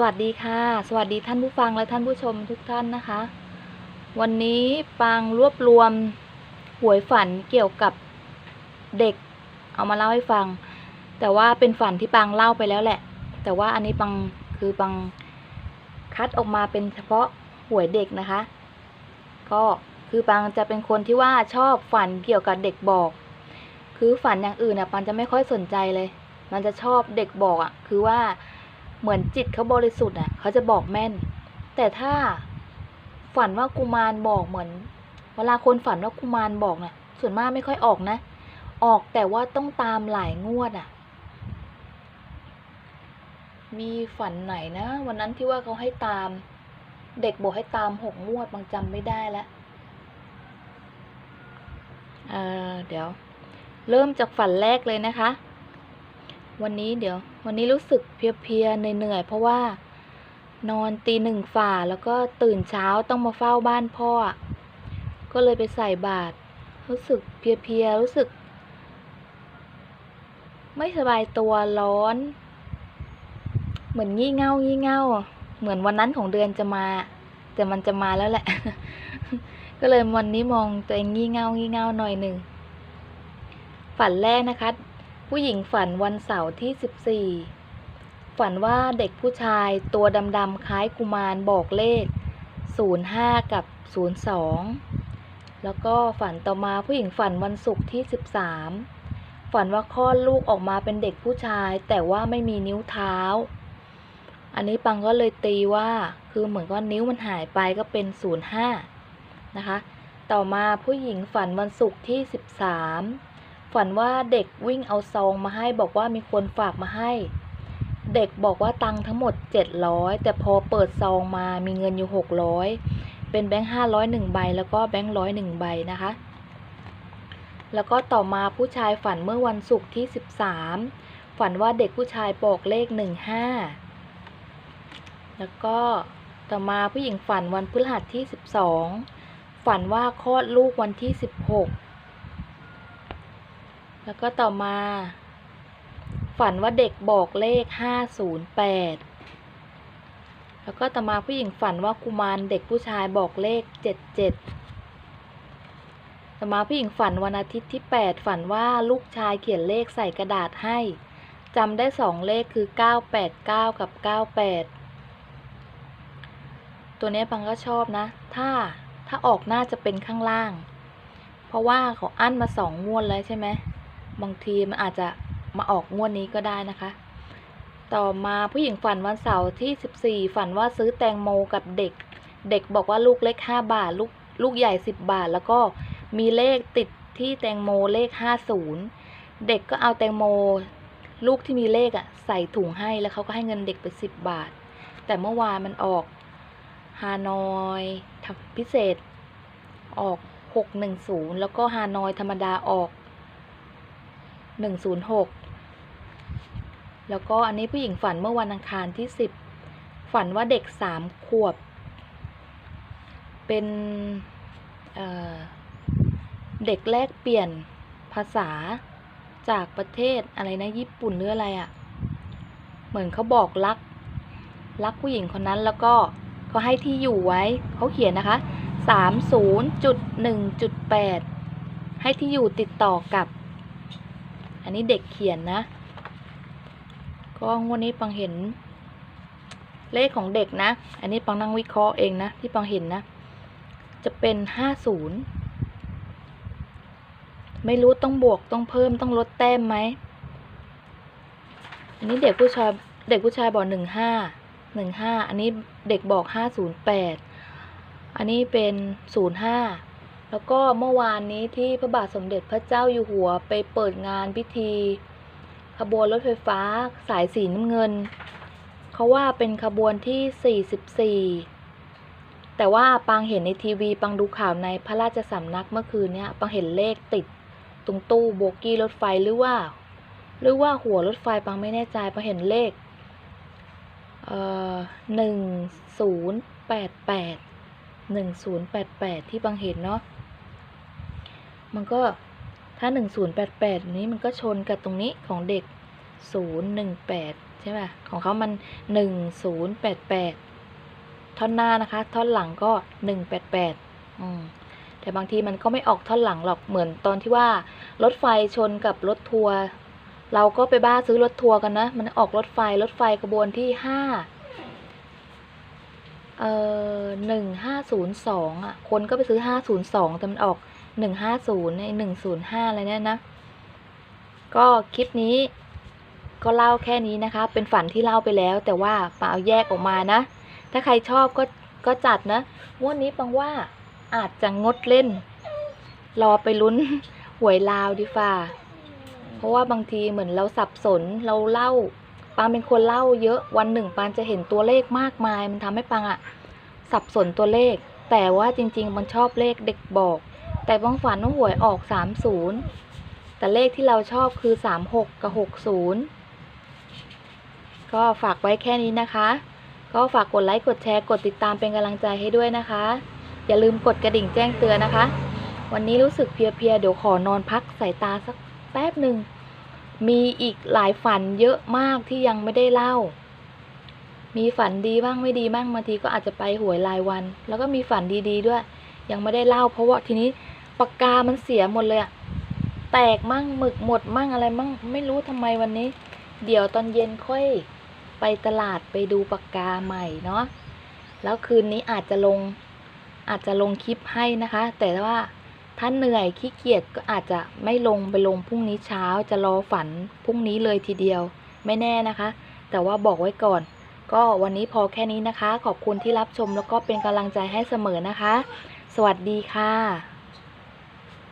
สวัสดีค่ะ สวัสดีท่านผู้ฟังและท่านผู้ชมทุกท่านนะคะ วันนี้ปังรวบรวมหวยฝันเกี่ยวกับเด็ก เอามาเล่าให้ฟัง แต่ว่าเป็นฝันที่ปังเล่าไปแล้วแหละ แต่ว่าอันนี้ปังคือปังคัดออกมาเป็นเฉพาะหวยเด็กนะคะ ก็คือปังจะเป็นคนที่ว่าชอบฝันเกี่ยวกับเด็กบอก คือฝันอย่างอื่นอะปังจะไม่ค่อยสนใจเลย มันจะชอบเด็กบอกอะ คือว่า เหมือนจิตเขาบริสุทธิ์อะ เขาจะบอกแม่น แต่ถ้าฝันว่ากุมารบอกเหมือน เวลาคนฝันว่ากุมารบอกเนี่ยส่วนมากไม่ค่อยออกนะ ออกแต่ว่าต้องตามหลายงวดอะ มีฝันไหนนะ วันนั้นที่ว่าเขาให้ตาม เด็กบอกให้ตามหกงวดบางจำไม่ได้แล้วเเดี๋ยว เริ่มจากฝันแรกเลยนะคะ วันนี้เดี๋ยว วันนี้รู้สึกเพลียๆเหนื่อยๆเพราะว่านอนตีหนึ่งฝ่าแล้วก็ตื่นเช้าต้องมาเฝ้าบ้านพ่อ ก็เลยไปใส่บาตรรู้สึกเพลียๆรู้สึก ไม่สบายตัวร้อน เหมือนงี่เง่างี่เง่าเหมือนวันนั้นของเดือนจะมา แต่มันจะมาแล้วแหละ ก็เลยวันนี้มองตัวเองงี่เง่างี่เง่าหน่อยหนึ่งฝันแรกนะคะ ผู้หญิงฝันวันเสาร์ที่ 14 ฝันว่าเด็กผู้ชายตัวดำๆคล้ายกุมารบอกเลข 05 กับ 02 แล้วก็ฝันต่อมาผู้หญิงฝันวันศุกร์ที่ 13 ฝันว่าคลอดลูกออกมาเป็นเด็กผู้ชายแต่ว่าไม่มีนิ้วเท้า อันนี้ปังก็เลยตีว่าคือเหมือนก็นิ้วมันหายไปก็เป็น 05 นะคะ ต่อมาผู้หญิงฝันวันศุกร์ที่ 13 ฝันว่าเด็กวิ่งเอาซองมาให้บอกว่ามีคนฝากมาให้ เด็กบอกว่าตังทั้งหมด 700 แต่พอเปิดซองมามีเงินอยู่ 600 เป็นแบงค์500หนึ่งใบ แล้วก็แบงค์ร้อยหนึ่งใบนะคะ แล้วก็ต่อมาผู้ชายฝันเมื่อวันศุกร์ที่ 13 ฝันว่าเด็กผู้ชายบอกเลข 15 แล้วก็ต่อมาผู้หญิงฝันวันพฤหัสที่ 12 ฝันว่าคลอดลูกวันที่ 16 แล้วก็ต่อมา ฝันว่าเด็กบอกเลข 508 แล้วก็ต่อมาผู้หญิงฝันว่ากุมารเด็กผู้ชายบอกเลข 77 ต่อมาผู้หญิงฝันวันอาทิตย์ที่ 8 ฝันว่าลูกชายเขียนเลขใส่กระดาษให้จำได้สองเลขคือ 989 กับ 98 ตัวนี้ปังก็ชอบนะ ถ้าถ้าออกหน้าจะเป็นข้างล่าง เพราะว่าเขาอั้นมาสองงวดแล้วใช่ไหม บางทีมันอาจจะมาออกงวดนี้ก็ได้นะคะ ต่อมาผู้หญิงฝันวันเสาร์ที่ 14 ฝันว่าซื้อแตงโมกับเด็ก เด็กบอกว่าลูกเล็ก 5 บาท ลูกลูกใหญ่ 10 บาท แล้วก็มีเลขติดที่แตงโมเลข 50 เด็กก็เอาแตงโม ลูกที่มีเลขอะใส่ถุงให้แล้วเขาก็ให้เงินเด็กไป 10 บาท แต่เมื่อวานมันออกฮานอยพิเศษออก 610 แล้วก็ฮานอยธรรมดาออก หนึ่งศูนย์หกแล้วก็อันนี้ผู้หญิงฝันเมื่อวันอังคารที่สิบฝันว่าเด็กสามขวบ เป็นเเด็กแลกเปลี่ยนภาษาจากประเทศอะไรนะญี่ปุ่นหรืออะไรอะ่ะ เหมือนเขาบอกรัก รักผู้หญิงคนนั้นแล้วก็เขาให้ที่อยู่ไว้เขาเขียนนะคะสามศูนย์จุดหนึ่งจุดแปดให้ที่อยู่ติดต่อกับ อันนี้เด็กเขียนนะ ก็งวดนี้ปังเห็น เลขของเด็กนะ อันนี้ปังนั่งวิเคราะห์เองนะ ที่ปังเห็นนะ จะเป็นห้าศูนย์ไม่รู้ต้องบวกต้องเพิ่มต้องลดแต้มไหม อันนี้เด็กผู้ชายเด็กผู้ชายบอกหนึ่งห้าหนึ่งห้าอันนี้เด็กบอกห้าศูนย์แปดอันนี้เป็นศูนย์ห้า แล้วก็เมื่อวานนี้ที่พระบาทสมเด็จพระเจ้าอยู่หัวไปเปิดงานพิธี ขบวนรถไฟฟ้าสายสีน้ำเงิน เขาว่าเป็นขบวนที่ 44 แต่ว่าปังเห็นในทีวีปังดูข่าวในพระราชสำนักเมื่อคืนเนี้ยปังเห็นเลขติดตรงตู้โบกี้รถไฟหรือว่า หรือว่าหัวรถไฟปังไม่แน่ใจปังเห็นเลขเอ่อหนึ่งศูนย์แปดแปดหนึ่งศูนย์แปดแปดที่ปังเห็นเนาะ มันก็ถ้าหนึ่งศูนย์แปดแปดนี้มันก็ชนกับตรงนี้ของเด็กศูนย์หนึ่งแปดใช่ป่ะ ของเขามันหนึ่งศูนย์แปดแปดท่อนหน้านะคะ ท่อนหลังก็หนึ่งแปดแปดอืม แต่บางทีมันก็ไม่ออกท่อนหลังหรอก เหมือนตอนที่ว่ารถไฟชนกับรถทัวร์ เราก็ไปบ้าซื้อรถทัวร์กันนะ มันออกรถไฟ รถไฟขบวนที่ห้าเอ่อหนึ่งห้าศูนย์สองอะ คนก็ไปซื้อห้าศูนย์สองแต่มันออก หนึ่งห้าศูนย์ในหนึ่งศูนย์ห้าอะไรเนี่ยนะ ก็คลิปนี้ก็เล่าแค่นี้นะคะ เป็นฝันที่เล่าไปแล้ว แต่ว่าปาเอาแยกออกมานะ ถ้าใครชอบก็ก็จัดนะงวดนี้ปังว่าอาจจะงดเล่น รอไปลุ้นหวยลาวดีฟ่าเพราะว่าบางทีเหมือนเราสับสนเราเล่าปางเป็นคนเล่าเยอะวันหนึ่งปางจะเห็นตัวเลขมากมาย มันทำให้ปังอะสับสนตัวเลข แต่ว่าจริง ๆ มันชอบเลขเด็กบอก แต่บางฝันว่าหวยออกสามศูนย์แต่เลขที่เราชอบคือสามหกกับหกศูนย์ก็ฝากไว้แค่นี้นะคะ ก็ฝากกดไลค์ กดแชร์ กดติดตามเป็นกำลังใจให้ด้วยนะคะ อย่าลืมกดกระดิ่งแจ้งเตือนนะคะ วันนี้รู้สึกเพลียๆ เดี๋ยวขอนอนพักสายตาสักแป๊บหนึ่ง มีอีกหลายฝันเยอะมากที่ยังไม่ได้เล่ามีฝันดีบ้างไม่ดีบ้างบางทีก็อาจจะไปหวยรายวัน แล้วก็มีฝันดีๆด้วย ยังไม่ได้เล่าเพราะว่าทีนี้ ปากกามันเสียหมดเลยอะแตกมั่งหมึกหมดมั่งอะไรมั่งไม่รู้ทำไมวันนี้ เดี๋ยวตอนเย็นค่อยไปตลาดไปดูปากกาใหม่เนาะแล้วคืนนี้อาจจะลงอาจจะลงคลิปให้นะคะ แต่ว่าถ้าเหนื่อยขี้เกียจก็อาจจะไม่ลงไปลงพรุ่งนี้เช้าจะรอฝันพรุ่งนี้เลยทีเดียวไม่แน่นะคะ แต่ว่าบอกไว้ก่อน ก็วันนี้พอแค่นี้นะคะ ขอบคุณที่รับชมแล้วก็เป็นกำลังใจให้เสมอนะคะ สวัสดีค่ะ